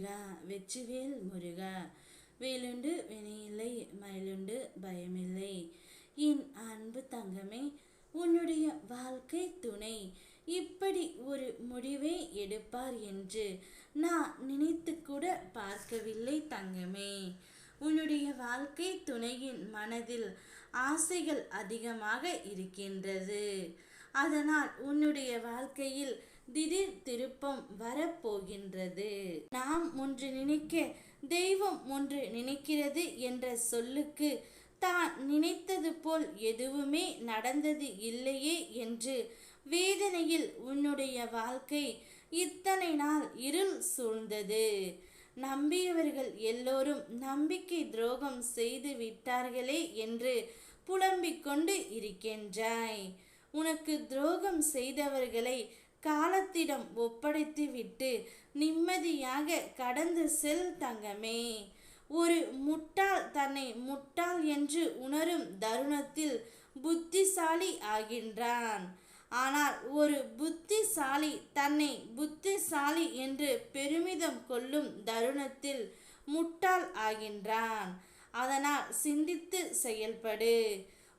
முருகா வெற்றிவேல் முருகா. வேலுண்டு வினையில்லை மயிலுண்டு பயமில்லை. என் அன்பு தங்கமே உன்னுடைய வாழ்க்கை துணை. இப்படி ஒரு முடிவை எடுப்பார் என்று நான் நினைத்து கூட பார்க்கவில்லை தங்கமே. உன்னுடைய வாழ்க்கை துணையின் மனதில் ஆசைகள் அதிகமாக இருக்கின்றது. அதனால் உன்னுடைய வாழ்க்கையில் திடீர் திருப்பம் வரப்போகின்றது. நாம் ஒன்று நினைக்க தெய்வம் ஒன்று நினைக்கிறது என்ற சொல்லுக்கு தான் நினைத்தது போல் எதுவுமே நடந்தது இல்லையே என்று வேதனையில் உன்னுடைய வாழ்க்கை இத்தனை நாள் இருள் சூழ்ந்தது. நம்பியவர்கள் எல்லோரும் நம்பிக்கை துரோகம் செய்து விட்டார்களே என்று புலம்பிக் கொண்டு இருக்கின்றாய். உனக்கு துரோகம் செய்தவர்களை காலத்திடம் ஒப்படைத்து விட்டு நிம்மதியாக கடந்து செல் தங்கமே. ஒரு முட்டாள் தன்னை முட்டாள் என்று உணரும் தருணத்தில் புத்திசாலி ஆகின்றான். ஆனால் ஒரு புத்திசாலி தன்னை புத்திசாலி என்று பெருமிதம் கொள்ளும் தருணத்தில் முட்டாள் ஆகின்றான். அதனால் சிந்தித்து செயல்படு.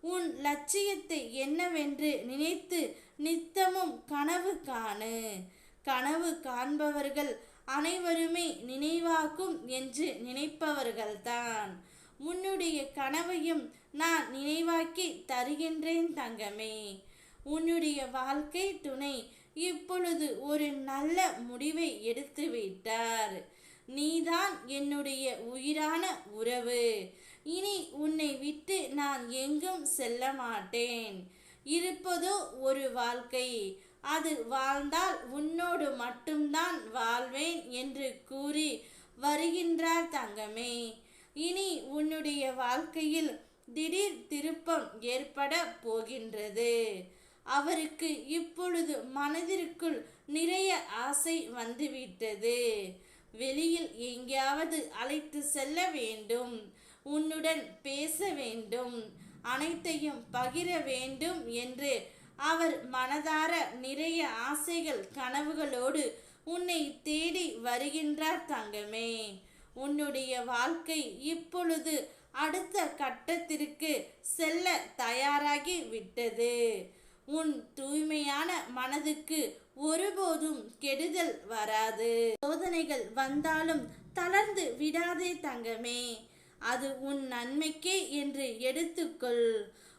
உன் லட்சியத்தை என்னவென்று நினைத்து நித்தமும் கனவு காணு. கனவு காண்பவர்கள் அனைவருமே நினைவாக்கும் என்று நினைப்பவர்கள்தான். உன்னுடைய கனவையும் நான் நினைவாக்கி தருகின்றேன் தங்கமே. உன்னுடைய வாழ்க்கை துணை இப்பொழுது ஒரு நல்ல முடிவை எடுத்து விட்டார் நீதான் என்னுடைய உயிரான உறவு. இனி உன்னை விட்டு நான் எங்கும் செல்ல மாட்டேன். இருப்பதோ ஒரு வாழ்க்கை. அது வாழ்ந்தால் உன்னோடு மட்டும்தான் வாழ்வேன் என்று கூறி வருகின்றார் தங்கமே. இனி உன்னுடைய வாழ்க்கையில் திடீர் திருப்பம் ஏற்பட போகின்றது. அவருக்கு இப்பொழுது மனதிற்குள் நிறைய ஆசை வந்துவிட்டது. வெளியில் எங்கேயாவது அழைத்து செல்ல வேண்டும். உன்னுடன் பேச வேண்டும் அனைத்தையும் பகிர வேண்டும் என்று. அவர் மனதார நிறைய ஆசைகள் கனவுகளோடு உன்னை தேடி வருகின்றார் தங்கமே. உன்னுடைய வாழ்க்கை இப்பொழுது அடுத்த கட்டத்திற்கு செல்ல தயாராகி விட்டது. உன் தூய்மையான மனதுக்கு ஒருபோதும் கெடுதல் வராது. சோதனைகள் வந்தாலும் தளர்ந்து விடாதே தங்கமே. அது உன் நன்மைக்கே என்று எடுத்துக்கொள்.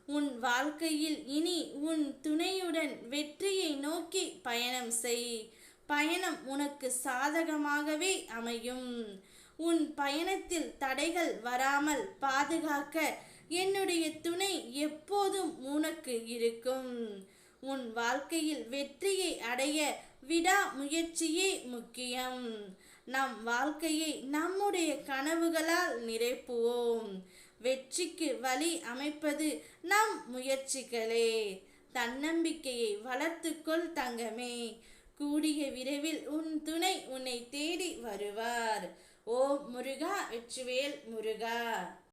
உன் வாழ்க்கையில் இனி உன் துணையுடன் வெற்றியை நோக்கி பயணம் செய். பயணம் உனக்கு சாதகமாகவே அமையும். உன் பயணத்தில் தடைகள் வராமல் பாதுகாக்க என்னுடைய துணை எப்போதும் உனக்கு இருக்கும். உன் வாழ்க்கையில் வெற்றியை அடைய விடா முயற்சியே முக்கியம். நம் வாழ்க்கையை நம்முடைய கனவுகளால் நிரப்புவோம் வெற்றிக்கு வழி அமைப்பது நம் முயற்சிகளே. தன்னம்பிக்கையை வளர்த்துக்கொள் தங்கமே. கூடிய விரைவில் உன் துணை உன்னை தேடி வருவார். ஓ முருகா வெற்றிவேல் முருகா.